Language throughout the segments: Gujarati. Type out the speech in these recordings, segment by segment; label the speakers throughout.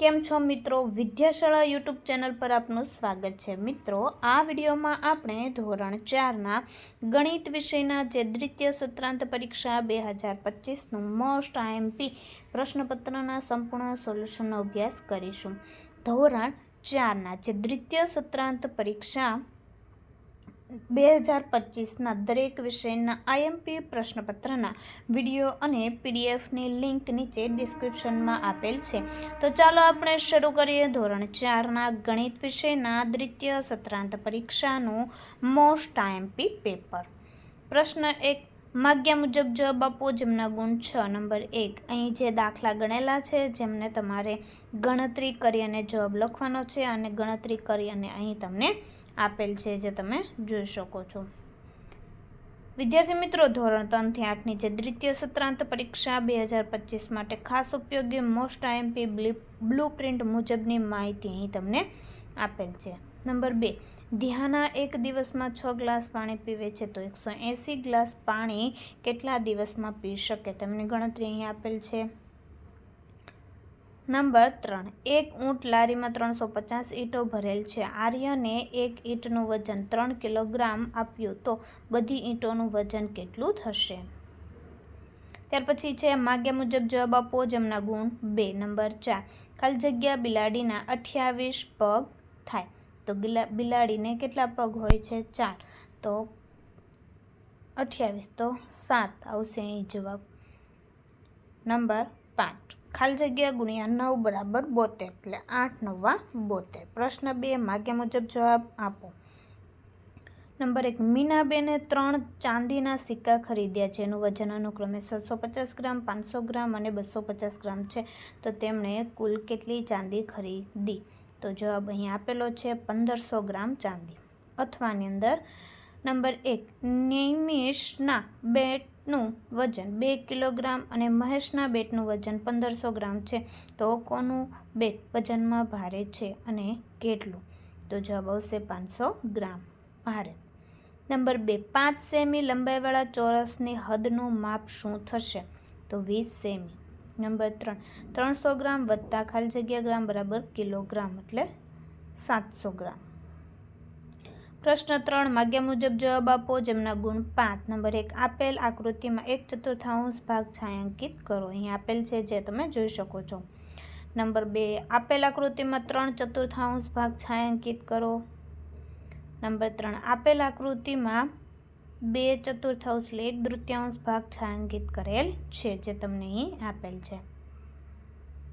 Speaker 1: કેમ છો મિત્રો? વિદ્યાશાળા યુટ્યુબ ચેનલ પર આપનું સ્વાગત છે. મિત્રો, આ વિડીયોમાં આપણે ધોરણ ચારના ગણિત વિષયના જે દ્વિતીય સત્રાંત પરીક્ષા બે હજાર પચીસનું મોસ્ટ આઈએમપી પ્રશ્નપત્રના સંપૂર્ણ સોલ્યુશનનો અભ્યાસ કરીશું. ધોરણ ચારના જે દ્વિતીય સત્રાંત પરીક્ષા બે હજાર પચીસના દરેક વિષયના આઈએમપી પ્રશ્નપત્રના વીડિયો અને પીડીએફની લિંક નીચે ડિસ્ક્રિપ્શનમાં આપેલ છે. તો ચાલો આપણે શરૂ કરીએ ધોરણ ચારના ગણિત વિષયના દ્વિતીય સત્રાંત પરીક્ષાનું મોસ્ટ આઈએમપી પેપર. પ્રશ્ન એક, માગ્યા મુજબ જવાબ આપો જેમના ગુણ છ. નંબર એક, અહીં જે દાખલા ગણેલા છે જેમને તમારે ગણતરી કરી અને જવાબ લખવાનો છે અને ગણતરી કરી અને અહીં તમને આપેલ છે જે તમે જોઈ શકો છો. વિદ્યાર્થી મિત્રો, ધોરણ ત્રણથી આઠની જે દ્વિતીય સત્રાંત પરીક્ષા બે હજાર પચીસ માટે ખાસ ઉપયોગી મોસ્ટ આઈએમપી બ્લુ પ્રિન્ટ મુજબની માહિતી અહીં તમને આપેલ છે. નંબર બે, ધ્યાના એક દિવસમાં છ ગ્લાસ પાણી પીવે છે તો એકસો એંસી ગ્લાસ પાણી કેટલા દિવસમાં પી શકે? તેમની ગણતરી અહીં આપેલ છે. નંબર ત્રણ. એક ઊંટ લારીમાં ત્રણસો પચાસ ઈંટો ભરેલ છે. આર્યને એક ઈંટનું વજન ત્રણ કિલોગ્રામ આપ્યું તો બધી ઈંટોનું વજન કેટલું થશે? ત્યાર પછી છે, માગ્યા મુજબ જવાબ આપો, જેમના ગુણ બે. નંબર ચાર. ખાલી જગ્યા બિલાડીના અઠ્યાવીસ પગ થાય. તો બિલાડીને કેટલા પગ હોય છે? ચાર. તો અઠ્યાવીસ. તો સાત. આવશે અહીં જવાબ નંબર પાંચ. ખાલી જગ્યા ગુણ્યા નવ બરાબર બોતેર, એટલે આઠ, નવા બોતેર. પ્રશ્ન બે માગ્યા મુજબ જવાબ આપો. નંબર એક, મીનાબેને ત્રણ ચાંદીના સિક્કા ખરીદ્યા છે. એનું વજન અનુક્રમે સાતસો પચાસ ગ્રામ, પાંચસો ગ્રામ અને બસો પચાસ ગ્રામ છે. તો તેમણે કુલ કેટલી ચાંદી ખરીદી? તો જવાબ અહીં આપેલો છે પંદરસો ગ્રામ ચાંદી. અથવાની અંદર નંબર એક નૈમિષના બેટનું વજન બે કિલોગ્રામ અને મહેશના બેટનું વજન પંદરસો ગ્રામ છે. તો કોનું બેટ વજનમાં ભારે છે અને કેટલું? તો જવાબ આવશે પાંચસો ગ્રામ. ભારે. નંબર બે, પાંચ સેમી લંબાઈવાળા ચોરસની હદનું માપ શું થશે? તો વીસ સેમી. નંબર ત્રણ, ત્રણસો ગ્રામ વત્તા ખાલી જગ્યા ગ્રામ બરાબર કિલોગ્રામ એટલે સાતસો ગ્રામ. પ્રશ્ન ત્રણ, માગ્યા મુજબ જવાબ આપો. જેમના ગુણ પાંચ. નંબર એક, આપેલ આકૃતિમાં એક ચતુર્થાંશ ભાગ છાંયાંકિત કરો. અહીં આપેલ છે જે તમે જોઈ શકો છો. નંબર બે, આપેલ આકૃતિમાં ત્રણ ચતુર્થાંશ ભાગ છાંયાંકિત કરો. નંબર ત્રણ, આપેલ આકૃતિમાં બે ચતુર્થાંશ એટલે એક તૃતીયાંશ ભાગ છાંયાંકિત કરેલ છે જે તમને અહીં આપેલ છે.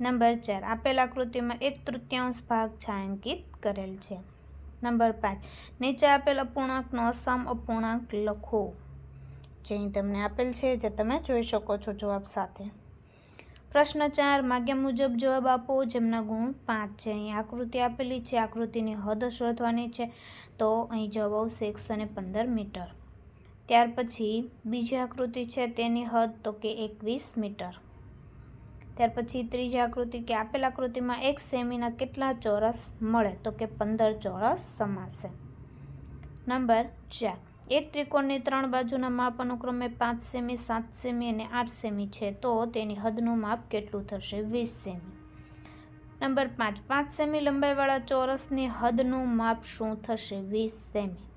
Speaker 1: નંબર ચાર, આપેલ આકૃતિમાં એક તૃતીયાંશ ભાગ છાંયાંકિત કરેલ છે. નંબર પાંચ. નીચે આપેલ અપૂર્ણાંકનો અસમ અપૂર્ણાંક લખો. જે અહીં તમને આપેલ છે, જે તમે જોઈ શકો છો જવાબ સાથે. પ્રશ્ન ચાર, માગ્યા મુજબ જવાબ આપો, જેમના ગુણ પાંચ છે. અહીં આકૃતિ આપેલી છે, આકૃતિની હદ શોધવાની છે, તો અહીં જવાબ આવશે એકસો પંદર મીટર. ત્યાર પછી બીજી આકૃતિ છે, તેની હદ તો કે એકવીસ મીટર. ત્યાર પછી ત્રીજી આકૃતિ કે આપેલ આકૃતિમાં એક સેમીના કેટલા ચોરસ મળે? તો કે પંદર ચોરસ સમાશે. નંબર ચાર. એક ત્રિકોણની ત્રણ બાજુના માપ અનુક્રમે પાંચ સેમી, સાત સેમી અને આઠ સેમી છે, તો તેની હદનું માપ કેટલું થશે? વીસ સેમી. નંબર પાંચ. પાંચ સેમી લંબાઈવાળા ચોરસની હદનું માપ શું થશે? વીસ સેમી.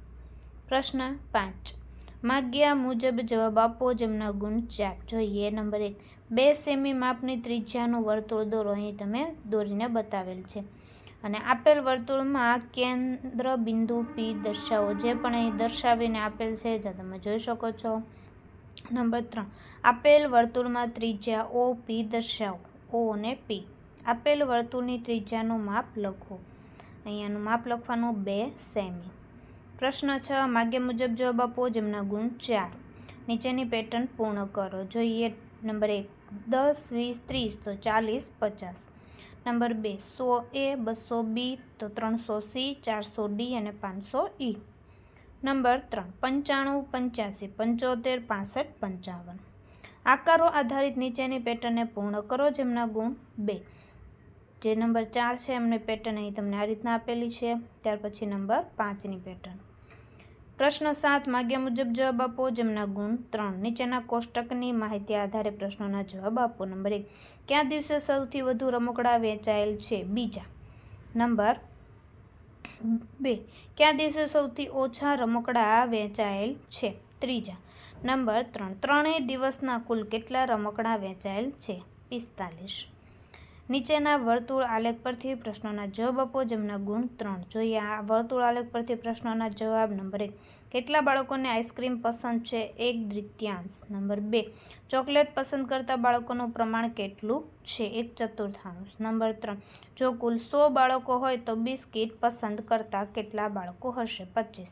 Speaker 1: પ્રશ્ન પાંચ. માગ્યા મુજબ જવાબ આપો જેમના ગુણ ચાર. જોઈએ, નંબર એક. બે સેમી માપની ત્રિજ્યાનું વર્તુળ દોરો. અહીં તમે દોરીને બતાવેલ છે. અને આપેલ વર્તુળમાં કેન્દ્ર બિંદુ પી દર્શાવો. જે પણ અહીં દર્શાવીને આપેલ છે જે તમે જોઈ શકો છો. નંબર ત્રણ. આપેલ વર્તુળમાં ત્રિજ્યા ઓ પી દર્શાવો. ઓ અને પી આપેલ વર્તુળની ત્રિજ્યાનું માપ લખો. અહીંયાનું માપ લખવાનું બે સેમી. પ્રશ્ન છ, માગ્યા મુજબ જવાબ આપો જેમના ગુણ ચાર. નીચેની પેટર્ન પૂર્ણ કરો. જોઈએ નંબર એક, દસ, વીસ, ત્રીસ, તો ચાલીસ, પચાસ. નંબર બે, સો એ, બસો બી, તો ત્રણસો સી, ચારસો ડી અને પાંચસો ઈ. નંબર ત્રણ, પંચાણું, પંચ્યાસી, પંચોતેર, પાસઠ, પંચાવન. આકારો આધારિત નીચેની પેટર્નને પૂર્ણ કરો જેમના ગુણ બે. જે નંબર ચાર છે એમની પેટર્ન અહીં તમને આ રીતના આપેલી છે. ત્યાર પછી નંબર પાંચની પેટર્ન. પ્રશ્ન સાત, માગ્યા મુજબ જવાબ આપો. જેમના ગુણ ત્રણ. નીચેના કોષ્ટકની માહિતી આધારે પ્રશ્નોના જવાબ આપો. નંબર એક, કયા દિવસે સૌથી વધુ રમકડા વેચાયેલ છે? બીજા, નંબર બે, કયા દિવસે સૌથી ઓછા રમકડા વેચાયેલ છે? ત્રીજા, નંબર ત્રણ. ત્રણેય દિવસના કુલ કેટલા રમકડા વેચાયેલ છે? પિસ્તાલીસ. નીચેના વર્તુળ આલેખ પરથી પ્રશ્નોના જવાબ આપો. જેમના ગુણ ત્રણ. જોઈએ આ વર્તુળ આલેખ પરથી પ્રશ્નોના જવાબ નંબર એક. કેટલા બાળકોને આઈસ્ક્રીમ પસંદ છે? એક દ્વિતીયાંશ. નંબર બે. ચોકલેટ પસંદ કરતા બાળકોનું પ્રમાણ કેટલું છે? એક ચતુર્થાંશ. નંબર ત્રણ. જો કુલ સો બાળકો હોય તો બિસ્કિટ પસંદ કરતા કેટલા બાળકો હશે? પચીસ.